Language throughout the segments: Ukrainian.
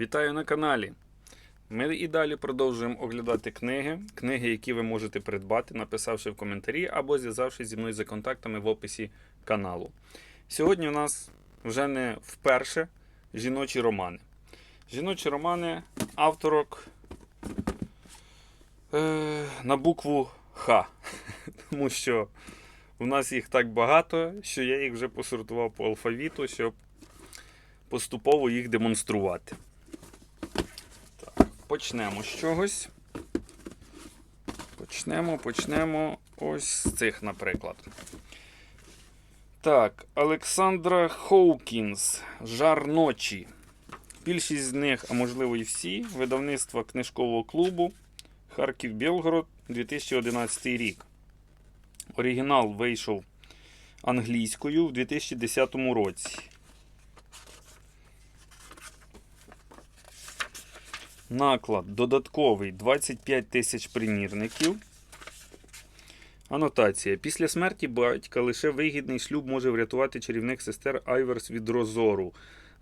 Вітаю на каналі. Ми і далі продовжуємо оглядати книги, книги, які ви можете придбати, написавши в коментарі або зв'язавшись зі мною за контактами в описі каналу. Сьогодні у нас вже не вперше жіночі романи. Жіночі романи авторок е, на букву Х. Тому що у нас їх так багато, що я їх вже посортував по алфавіту, щоб поступово їх демонструвати. Почнемо з чогось. Почнемо, почнемо ось з цих, наприклад. Так, Олександра Хоукінс. Жар ночі. Більшість з них, а можливо і всі, видавництва книжкового клубу Харків Білгород 2011 рік. Оригінал вийшов англійською в 2010 році. Наклад додатковий 25 тисяч примірників. Анотація. Після смерті батька лише вигідний шлюб може врятувати чарівних сестер Айверс від розору.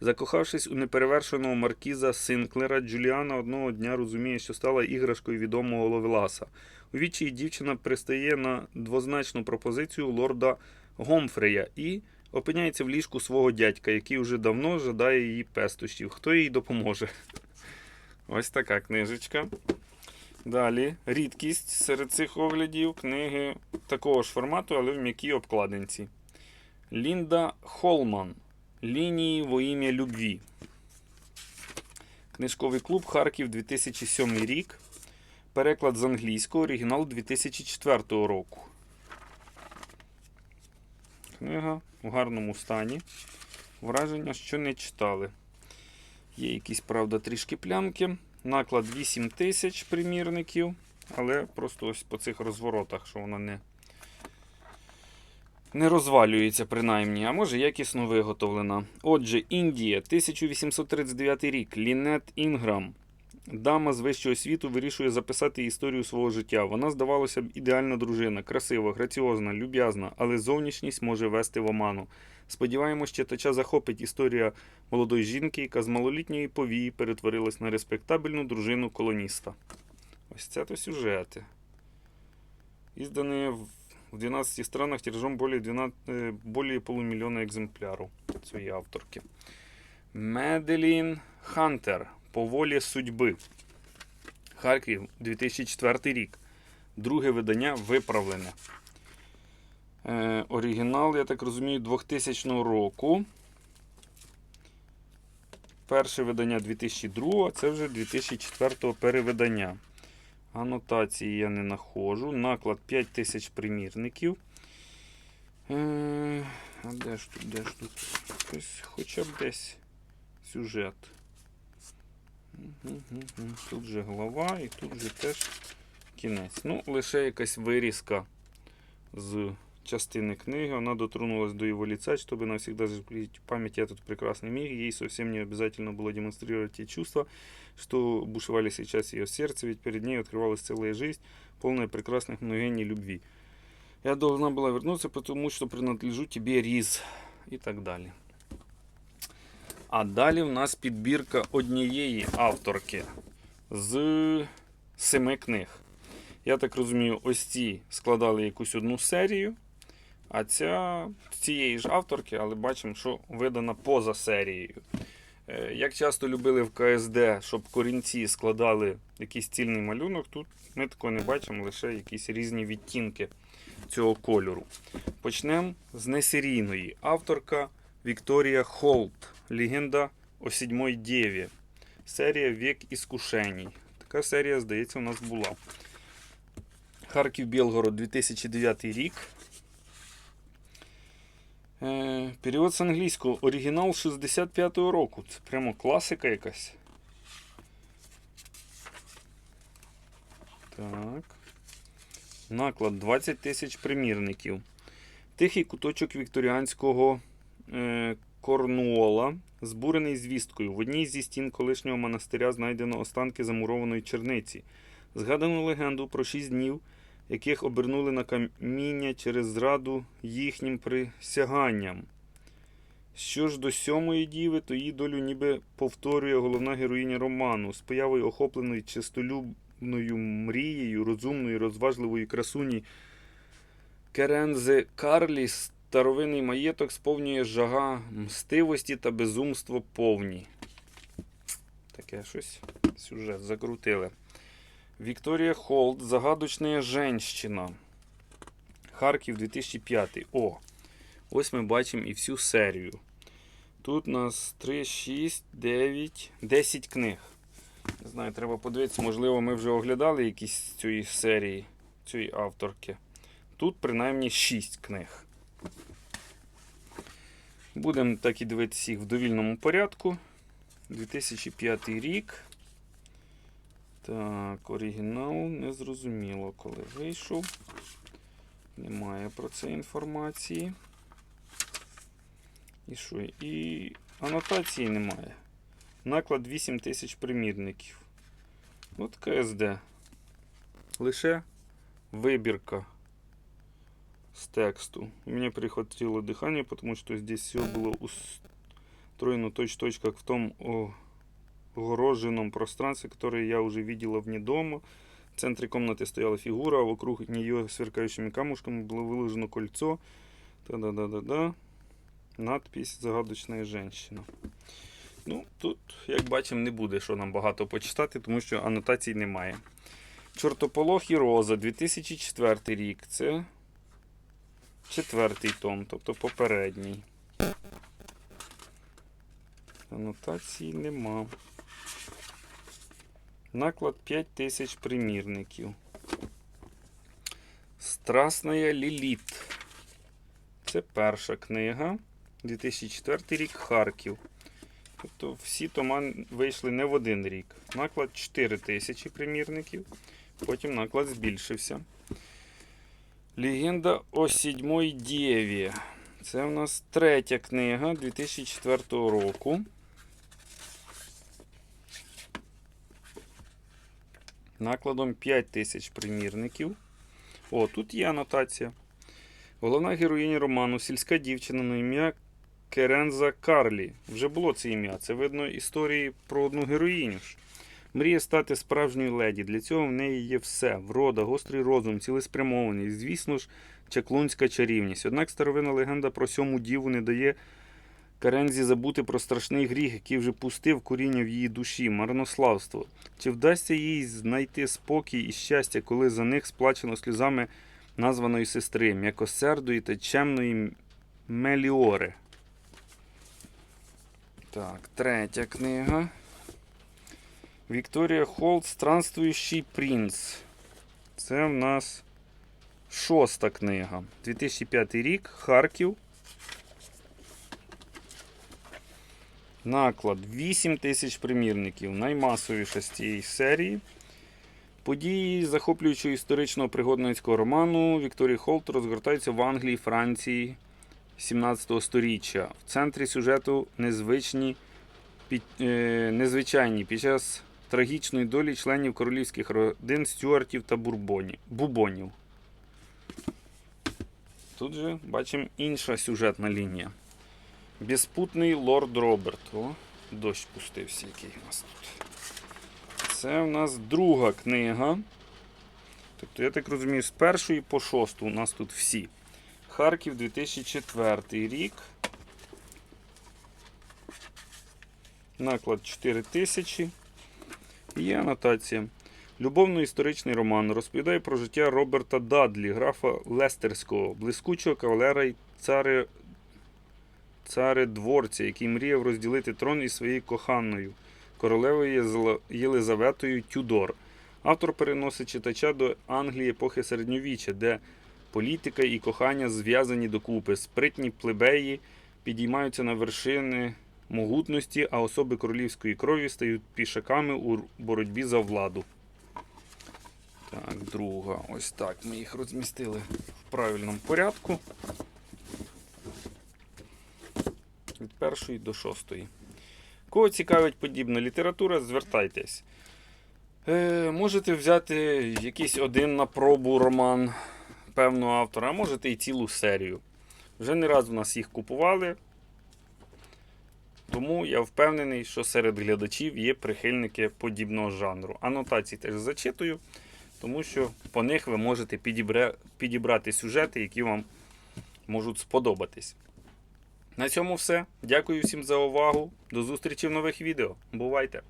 Закохавшись у неперевершеного маркіза Синклера, Джуліана одного дня розуміє, що стала іграшкою відомого Ловеласа. У відчаї дівчина пристає на двозначну пропозицію лорда Гомфрея і опиняється в ліжку свого дядька, який уже давно жадає її пестощів. Хто їй допоможе? Ось така книжечка. Далі рідкість серед цих оглядів книги такого ж формату, але в м'якій обкладинці. Лінда Холман. Лінії во ім'я любві. Книжковий клуб Харків 2007 рік. Переклад з англійського, оригінал 2004 року. Книга в гарному стані. Враження, що не читали. Є якісь, правда, трішки плямки. Наклад 8 тисяч примірників, але просто ось по цих розворотах, що вона не, не розвалюється, принаймні, а може якісно виготовлена. Отже, Індія, 1839 рік. Лінет Інграм. Дама з вищого світу вирішує записати історію свого життя. Вона, здавалося б, ідеальна дружина, красива, граціозна, люб'язна, але зовнішність може вести в оману. Сподіваємось, читача захопить історія молодої жінки, яка з малолітньої повії перетворилась на респектабельну дружину колоніста. Ось це то сюжети. Іздані в 12 странах тиражом более, 12, е, более полумільйона екземплярів цієї авторки. Меделін Хантер. По волі судьби. Харків 2004 рік. Друге видання виправлене. Е, оригінал, я так розумію, 2000 року. Перше видання 2002, а це вже 2004 перевидання. Анотації я не знаходжу. Наклад 5000 примірників. Е, а де ж тут, де ж тут? Ось хоча б десь сюжет. Мгм. Тут же голова і тут же теж кінець. Ну, лише якась вирізка з частины книги. Она дотронулась до его лица, чтобы навсегда закрепить в памяти этот прекрасный мир. Ей совсем не обязательно было демонстрировать те чувства, что бушевали сейчас в ее сердце, ведь перед ней открывалась целая жизнь, полная прекрасных мгновений любви. Я должна была вернуться, потому что принадлежу тебе, Різ. І так далі. А далі в нас підбірка однієї авторки з семи книг. Я так розумію, ось ці складали якусь одну серію. А ця цієї ж авторки, але бачимо, що видана поза серією. Е, Як часто любили в КСД, щоб корінці складали якийсь цільний малюнок, тут ми такого не бачимо, лише якісь різні відтінки цього кольору. Почнемо з несерійної. Авторка Вікторія Холт. Легенда о седьмой Дєві. Серія Вік іскушеній. Така серія, здається, у нас була. Харків Білгород 2009 рік. Е, перевод з англійського. Оригінал 65-го року. Це прямо класика якась. Так. Наклад 20 тисяч примірників. Тихий куточок вікторіанського Корнуола, збурений звісткою. В одній зі стін колишнього монастиря знайдено останки замурованої черниці. Згадану легенду про шість днів, яких обернули на каміння через зраду їхнім присяганням. Що ж до сьомої діви, то її долю ніби повторює головна героїня роману з появою охопленої чистолюбною мрією, розумної, розважливої красуні Керензи Карлі старовинний маєток сповнює жага мстивості та безумство повні. Таке щось сюжет закрутили. Вікторія Холд, загадочна женщина. Харків 2005. О! Ось ми бачимо і всю серію. Тут у нас 3, 6, 9, 10 книг. Не знаю, треба подивитися, можливо, ми вже оглядали якісь цієї серії, цієї авторки. Тут принаймні 6 книг. Будемо так і дивитися їх в довільному порядку. 2005 рік. Так, оригінал незрозуміло, коли вийшов. Немає про це інформації. І що? І анотації немає. Наклад 8 тисяч примірників. От КСД. Лише вибірка с тексту. У меня перехватило дыхание, потому что здесь все было устроено точь-точь, как в том о- огороженном пространстве, которое я уже видела вне дома. В центре комнаты стояла фигура, а вокруг нее сверкающими камушками было выложено кольцо. Та-да-да-да-да. Надпись Загадочна женщина. Ну, тут, як бачимо, не буде що нам багато почитати, тому що анотацій немає. Чортополох і Роза, 2004 рік. Це четвертий том, тобто попередній. Анотацій нема. Наклад 5000 примірників. Страсная Ліліт. Це перша книга. 2004 рік Харків. Тобто всі тома вийшли не в один рік. Наклад 4000 примірників. Потім наклад збільшився. Легенда о сідьмой Дєві. Це у нас третя книга 2004 року. Накладом 5000 примірників. О, тут є анотація. Головна героїня роману сільська дівчина на ім'я Керенза Карлі. Вже було це ім'я. Це видно історії про одну героїню. Мріє стати справжньою леді. Для цього в неї є все: врода, гострий розум, цілеспрямованість, звісно ж, чаклунська чарівність. Однак старовина легенда про сьому діву не дає Карензі забути про страшний гріх, який вже пустив коріння в її душі, марнославство. Чи вдасться їй знайти спокій і щастя, коли за них сплачено сльозами названої сестри, м'якосердої та чемної Меліори? Так, третя книга. Вікторія Холт Странствуючий принц. Це в нас шоста книга. 2005 рік. Харків. Наклад 8 тисяч примірників. Наймасовіша з цієї серії. Події захоплюючого історичного пригодницького роману Вікторії Холт розгортаються в Англії, Франції 17 століття. В центрі сюжету незвичні, під, е, незвичайні під час трагічної долі членів королівських родин Стюартів та Бурбонів, Бубонів. Тут же бачимо інша сюжетна лінія. Безпутний лорд Роберт. О, дощ пустився, який у нас тут. Це у нас друга книга. Тобто, я так розумію, з першої по шосту у нас тут всі. Харків 2004 рік. Наклад 4000. Є анотація. Любовно-історичний роман розповідає про життя Роберта Дадлі, графа Лестерського, блискучого кавалера і цари, царедворця, який мріяв розділити трон із своєю коханою, королевою Єлизаветою Тюдор. Автор переносить читача до Англії епохи середньовіччя, де політика і кохання зв'язані докупи. Спритні плебеї підіймаються на вершини могутності, а особи королівської крові стають пішаками у боротьбі за владу. Так, друга. Ось так. Ми їх розмістили в правильному порядку. Від першої до шостої. Кого цікавить подібна література, звертайтесь. Е, можете взяти якийсь один на пробу роман певного автора, а можете і цілу серію. Вже не раз у нас їх купували. Тому я впевнений, що серед глядачів є прихильники подібного жанру. Анотації теж зачитую, тому що по них ви можете підібра- підібрати сюжети, які вам можуть сподобатись. На цьому все. Дякую всім за увагу. До зустрічі в нових відео. Бувайте!